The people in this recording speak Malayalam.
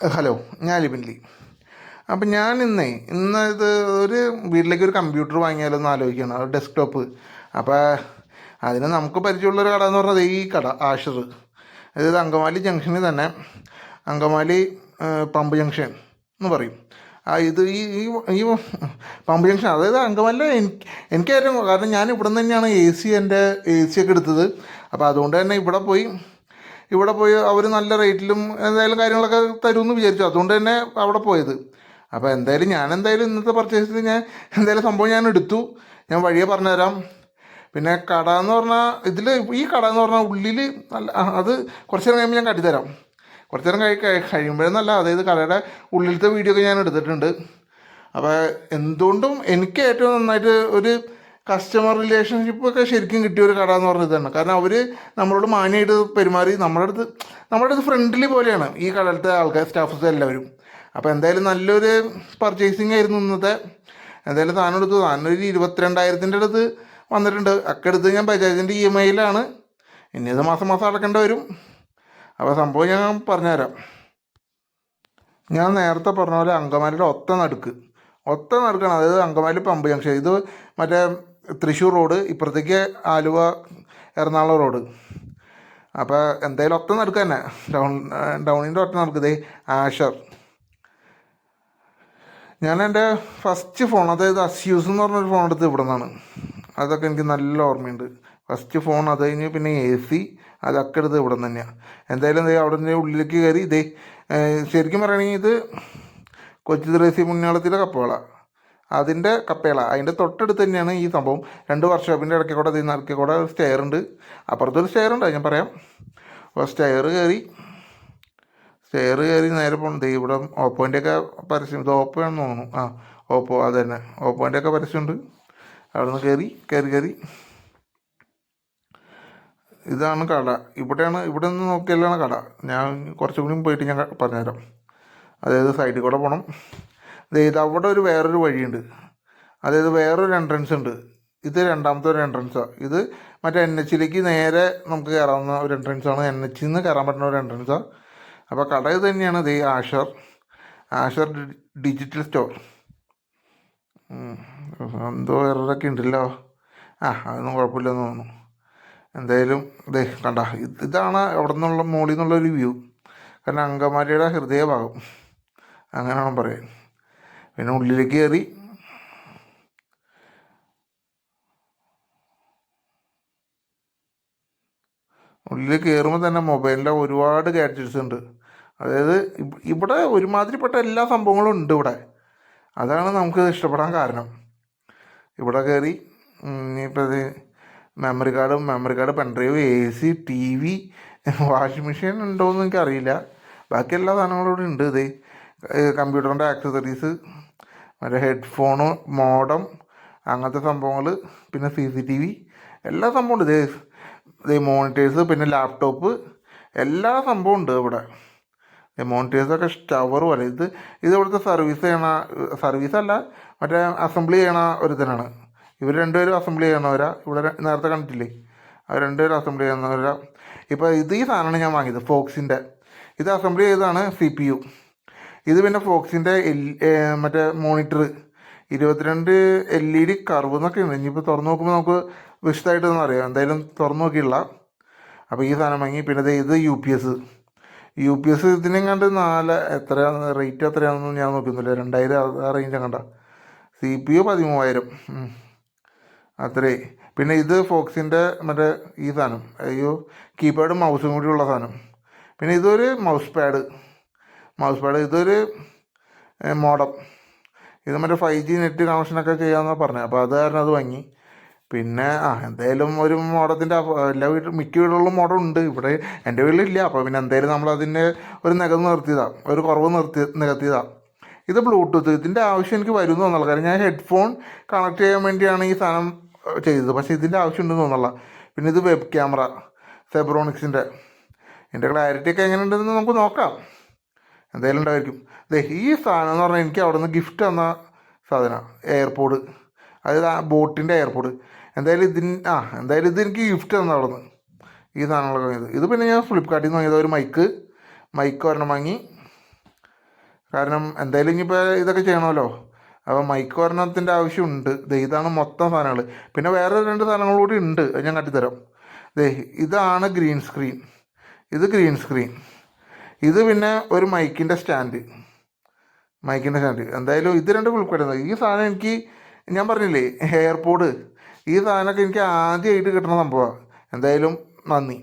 ഹലോ ഞാൻ ലിബിൻലി അപ്പം ഞാൻ ഇന്നേ ഇന്ന് ഇത് ഒരു വീട്ടിലേക്ക് ഒരു കമ്പ്യൂട്ടർ വാങ്ങിയാലോ എന്ന് ആലോചിക്കണം ഒരു ഡെസ്ക്ടോപ്പ് അപ്പോൾ അതിന് നമുക്ക് പരിചയമുള്ളൊരു കട എന്ന് പറഞ്ഞത് ഈ കട ആഷർ. അതായത് അങ്കമാലി ജംഗ്ഷനിൽ തന്നെ അങ്കമാലി പമ്പ് ജംഗ്ഷൻ എന്ന് പറയും. ആ ഇത് ഈ ഈ ഈ പമ്പ് ജംഗ്ഷൻ അതായത് അങ്കമാലി എനിക്ക് എനിക്ക് ഏറ്റവും കാരണം ഞാൻ ഇവിടെ നിന്ന് തന്നെയാണ് എ സി എന്റെ എ സി ഒക്കെ എടുത്തത്. അപ്പോൾ അതുകൊണ്ട് തന്നെ ഇവിടെ പോയി ഇവിടെ പോയി അവർ നല്ല റേറ്റിലും എന്തായാലും കാര്യങ്ങളൊക്കെ തരുമെന്ന് വിചാരിച്ചു. അതുകൊണ്ട് തന്നെ അവിടെ പോയത്. അപ്പോൾ എന്തായാലും ഞാൻ എന്തായാലും ഇന്നത്തെ പർച്ചേസിൽ ഞാൻ എന്തായാലും സംഭവം ഞാൻ എടുത്തു. ഞാൻ വഴിയെ പറഞ്ഞുതരാം. പിന്നെ കട എന്ന് പറഞ്ഞാൽ ഇതിൽ ഈ കട എന്ന് പറഞ്ഞാൽ ഉള്ളിൽ നല്ല അത് കുറച്ച് നേരം കഴിയുമ്പോൾ ഞാൻ കാട്ടിത്തരാം. കുറച്ച് നേരം കഴി- കഴിയുമ്പോഴെന്നല്ല അതായത് കടയുടെ ഉള്ളിലത്തെ വീഡിയോ ഒക്കെ ഞാൻ എടുത്തിട്ടുണ്ട്. അപ്പോൾ എന്തുകൊണ്ടും എനിക്ക് ഏറ്റവും നന്നായിട്ട് ഒരു കസ്റ്റമർ റിലേഷൻഷിപ്പ് ഒക്കെ ശരിക്കും കിട്ടിയ ഒരു കട എന്ന് പറഞ്ഞത് തന്നെ. കാരണം അവർ നമ്മളോട് മാന്യമായിട്ട് പെരുമാറി നമ്മുടെ അടുത്ത് നമ്മുടെ അടുത്ത് ഫ്രണ്ട്ലി പോലെയാണ് ഈ കടലത്തെ ആൾക്കാർ സ്റ്റാഫ്സ് എല്ലാവരും. അപ്പോൾ എന്തായാലും നല്ലൊരു പർച്ചേസിങ് ആയിരുന്നു ഇന്നത്തെ. എന്തായാലും സാധനം എടുത്തു. സാധനം ഇരുപത്തിരണ്ടായിരത്തിന്റെ അടുത്ത് വന്നിട്ടുണ്ട്. അക്കടുത്ത് ഞാൻ ബജാജിന്റെ ഇ എം ഐയിലാണ് ഇനി ഇത് മാസം മാസം അടക്കേണ്ടി വരും. അപ്പോൾ സംഭവം ഞാൻ പറഞ്ഞുതരാം. ഞാൻ നേരത്തെ പറഞ്ഞ പോലെ അങ്കമാലിയുടെ ഒത്ത നടുക്ക്. ഒത്ത നടുക്കാണ്. അതായത് അങ്കമാലി പമ്പ് ജംഗ്ഷൻ. ഇത് മറ്റേ തൃശ്ശൂർ റോഡ് ഇപ്പുറത്തേക്ക് ആലുവ എറണാകുളം റോഡ്. അപ്പോൾ എന്തായാലും ഒറ്റ നടക്കുക തന്നെ. ഡൗൺ ഡൗണിന്റെ ഒറ്റ നടുക്ക് ഇതേ ആഷർ. ഞാൻ എന്റെ ഫസ്റ്റ് ഫോൺ അതായത് അസ്യൂസ് എന്ന് പറഞ്ഞൊരു ഫോൺ എടുത്ത് ഇവിടെ നിന്നാണ് അതൊക്കെ എനിക്ക് നല്ല ഓർമ്മയുണ്ട്. ഫസ്റ്റ് ഫോൺ അത് കഴിഞ്ഞ് പിന്നെ എ സി അതൊക്കെ എടുത്ത് ഇവിടെ നിന്ന് തന്നെയാണ് എന്തായാലും ദേ അവിടെ ഉള്ളിലേക്ക് കയറി ഇതേ ശരിക്കും പറയുകയാണെങ്കിൽ ഇത് കൊച്ചി ദ്രേസി മുന്നേളത്തിലെ കപ്പേള അതിന്റെ കപ്പേള. അതിന്റെ തൊട്ടടുത്ത് തന്നെയാണ് ഈ സംഭവം. രണ്ട് വർക്ക്ഷോപ്പിന്റെ ഇടയ്ക്ക് കൂടെ അതിൽ ഇറക്കി കൂടെ സ്റ്റെയർ ഉണ്ട്. അപ്പുറത്തൊരു സ്റ്റെയർ ഉണ്ട് ഞാൻ പറയാം. അപ്പോൾ സ്റ്റെയർ കയറി സ്റ്റെയർ കയറി നേരെ പോകണം ഇവിടെ ഓപ്പോന്റെ ഒക്കെ പരസ്യം ഇത് ഓപ്പോ ആണെന്ന് തോന്നുന്നു. ആ ഓപ്പോ അത് തന്നെ. ഓപ്പോന്റെയൊക്കെ പരസ്യമുണ്ട് അവിടെ നിന്ന് കയറി കയറി കയറി. ഇതാണ് കട. ഇവിടെയാണ് ഇവിടെ നിന്ന് നോക്കിയാലാണ് കട. ഞാൻ കുറച്ചും കൂടി പോയിട്ട് ഞാൻ പറഞ്ഞുതരാം. അതായത് സൈഡിൽ കൂടെ പോകണം ഇത് അവിടെ ഒരു വേറൊരു വഴിയുണ്ട്. അതായത് വേറൊരു എൻട്രൻസ് ഉണ്ട്. ഇത് രണ്ടാമത്തെ ഒരു എൻട്രൻസാണ് ഇത് മറ്റേ എൻ എച്ചിലേക്ക് നേരെ നമുക്ക് കയറാവുന്ന ഒരു എൻട്രൻസ് ആണ്. എൻ എച്ചിൽ നിന്ന് കയറാൻ പറ്റുന്ന ഒരു എൻട്രൻസാണ് അപ്പോൾ കട ഇത് തന്നെയാണ്. ദേ ആഷർ. Asher digital store. എന്തോ എററൊക്കെ ഉണ്ടല്ലോ. ആ അതൊന്നും കുഴപ്പമില്ലെന്ന് തോന്നുന്നു. എന്തായാലും ഇതേ കണ്ട ഇത് ഇതാണ് അവിടെ നിന്നുള്ള മുകളിൽ നിന്നുള്ളൊരു വ്യൂ കാരണം അങ്കമാലിയുടെ ഹൃദയഭാഗം. അങ്ങനെയാണ് പറയാൻ. പിന്നെ ഉള്ളിലേക്ക് കയറി. ഉള്ളിൽ കയറുമ്പോൾ തന്നെ മൊബൈലിന്റെ ഒരുപാട് ഗാഡ്ജറ്റ്സ് ഉണ്ട്. അതായത് ഇവിടെ ഒരുമാതിരിപ്പെട്ട എല്ലാ സംഭവങ്ങളും ഉണ്ട് ഇവിടെ. അതാണ് നമുക്ക് ഇഷ്ടപ്പെടാൻ കാരണം. ഇവിടെ കയറി ഇനിയിപ്പോൾ മെമ്മറി കാർഡും memory card pendrive A C T V washing machine ഉണ്ടോയെന്ന് എനിക്കറിയില്ല. ബാക്കി എല്ലാ സാധനങ്ങളും ഇവിടെ ഉണ്ട് ഇത്. കമ്പ്യൂട്ടറിന്റെ ആക്സസറീസ് മറ്റേ ഹെഡ്ഫോണ് മോഡം അങ്ങനത്തെ സംഭവങ്ങൾ പിന്നെ സി സി ടി വി എല്ലാ സംഭവം ഉണ്ട് ഇതേ ഇതേ മോണിറ്റേഴ്സ് പിന്നെ ലാപ്ടോപ്പ് എല്ലാ സംഭവം ഉണ്ട് ഇവിടെ. മോണിറ്റേഴ്സൊക്കെ സ്റ്റവർ പോലെ. ഇത് ഇത് ഇവിടുത്തെ സർവീസ് ചെയ്യണ അല്ല മറ്റേ അസംബ്ലി ചെയ്യണ ഒരുത്തനാണ്. ഇവർ രണ്ടുപേരും അസംബ്ലി ചെയ്യണവരാ ഇവിടെ നേരത്തെ കണ്ടിട്ടില്ലേ? അവർ രണ്ടുപേരും അസംബ്ലി ചെയ്യുന്നവരാ. ഇപ്പോൾ ഇത് ഈ സാധനമാണ് ഞാൻ വാങ്ങിയത് ഫോക്സിന്റെ. ഇത് അസംബ്ലി ചെയ്തതാണ് സി പി യു. ഇത് പിന്നെ ഫോക്സിന്റെ എൽ മറ്റേ മോണിറ്റർ. ഇരുപത്തിരണ്ട് എൽ ഇ ഡി കർവ് എന്നൊക്കെ ഉണ്ട്. ഇനിയിപ്പോൾ തുറന്ന് നോക്കുമ്പോൾ നമുക്ക് വിശദമായിട്ടൊന്നും അറിയാം. എന്തായാലും തുറന്നു നോക്കിയില്ല അപ്പോൾ ഈ സാധനം വാങ്ങി. പിന്നെ ഇത് U P S. U P S ഇതിനും കണ്ട് നാല് എത്രയാണ് റേറ്റ് എത്രയാണെന്ന് ഞാൻ നോക്കുന്നില്ല. രണ്ടായിരം ആ റേഞ്ച് കണ്ട സി പി യു പതിമൂവായിരം. അത്രേ. പിന്നെ ഇത് ഫോക്സിന്റെ മറ്റേ ഈ സാധനം. അയ്യോ കീപാഡും മൗസും കൂടിയുള്ള സാധനം. പിന്നെ ഇതൊരു മൗസ് പാഡ്. മൗസ് പാഡ് ഇതൊരു മോഡം ഇത് മറ്റേ ഫൈവ് ജി നെറ്റ് കണക്ഷനൊക്കെ ചെയ്യാമെന്നാണ് പറഞ്ഞത് അപ്പോൾ അത് കാരണം അത് വാങ്ങി പിന്നെ ആ എന്തായാലും ഒരു മോഡത്തിന്റെ എല്ലാ വീട്ടിലും മിക്ക വീടുകളിലും മോഡം ഉണ്ട്. ഇവിടെ എന്റെ വീട്ടിലില്ല. അപ്പോൾ പിന്നെ എന്തായാലും നമ്മൾ അതിന്റെ ഒരു നികന്ന് നിർത്തിയതാണ് ഒരു കുറവ് നിർത്തി നികത്തിയതാണ് ഇത് ബ്ലൂടൂത്ത് ഇതിന്റെ ആവശ്യം എനിക്ക് വരുമെന്ന് തോന്നുന്നില്ല. കാരണം ഞാൻ ഹെഡ്ഫോൺ കണക്ട് ചെയ്യാൻ വേണ്ടിയാണ് ഈ സാധനം ചെയ്തത്. പക്ഷേ ഇതിന്റെ ആവശ്യം ഉണ്ടെന്ന് തോന്നുന്നില്ല. പിന്നെ ഇത് വെബ് ക്യാമറ സെബ്രോണിക്സിന്റെ ഇതിന്റെ ക്ലാരിറ്റി ഒക്കെ എങ്ങനെ ഉണ്ടെന്ന് നമുക്ക് നോക്കാം. എന്തായാലും ഉണ്ടായിരിക്കും. അതെ ഈ സാധനം എന്ന് പറഞ്ഞാൽ എനിക്ക് അവിടെ നിന്ന് ഗിഫ്റ്റ് തന്ന സാധനമാണ് എയർപോഡ് അതായത് ആ ബോട്ടിന്റെ എയർപോഡ് എന്തായാലും ഇതിന് ആ എന്തായാലും ഇത് എനിക്ക് ഗിഫ്റ്റ് തന്ന അവിടെ നിന്ന് ഈ സാധനങ്ങളൊക്കെ വാങ്ങിയത്. ഇത് പിന്നെ ഞാൻ ഫ്ലിപ്കാർട്ടിൽ നിന്ന് വാങ്ങിയത് ഒരു മൈക്ക് മൈക്ക് ഒരെണ്ണം വാങ്ങി. കാരണം എന്തായാലും ഇനിയിപ്പോൾ ഇതൊക്കെ ചെയ്യണമല്ലോ. അപ്പോൾ മൈക്ക് ഒരെണ്ണത്തിന്റെ ആവശ്യമുണ്ട്. ഇതാണ് മൊത്തം സാധനങ്ങൾ പിന്നെ വേറെ രണ്ട് സാധനങ്ങൾ കൂടി ഉണ്ട്. ഞാൻ കാട്ടിത്തരാം. ദേ ഇതാണ് ഗ്രീൻ സ്ക്രീൻ ഇത് ഗ്രീൻ സ്ക്രീൻ ഇത് പിന്നെ ഒരു മൈക്കിന്റെ സ്റ്റാൻഡ്. മൈക്കിന്റെ സ്റ്റാൻഡ്. എന്തായാലും ഇത് രണ്ട് ഉൾപ്പെടുന്നത് ഈ സാധനം എനിക്ക് ഞാൻ പറഞ്ഞില്ലേ എയർപോഡ് ഈ സാധനമൊക്കെ എനിക്ക് ആദ്യമായിട്ട് കിട്ടുന്ന സംഭവമാണ്. എന്തായാലും നന്ദി.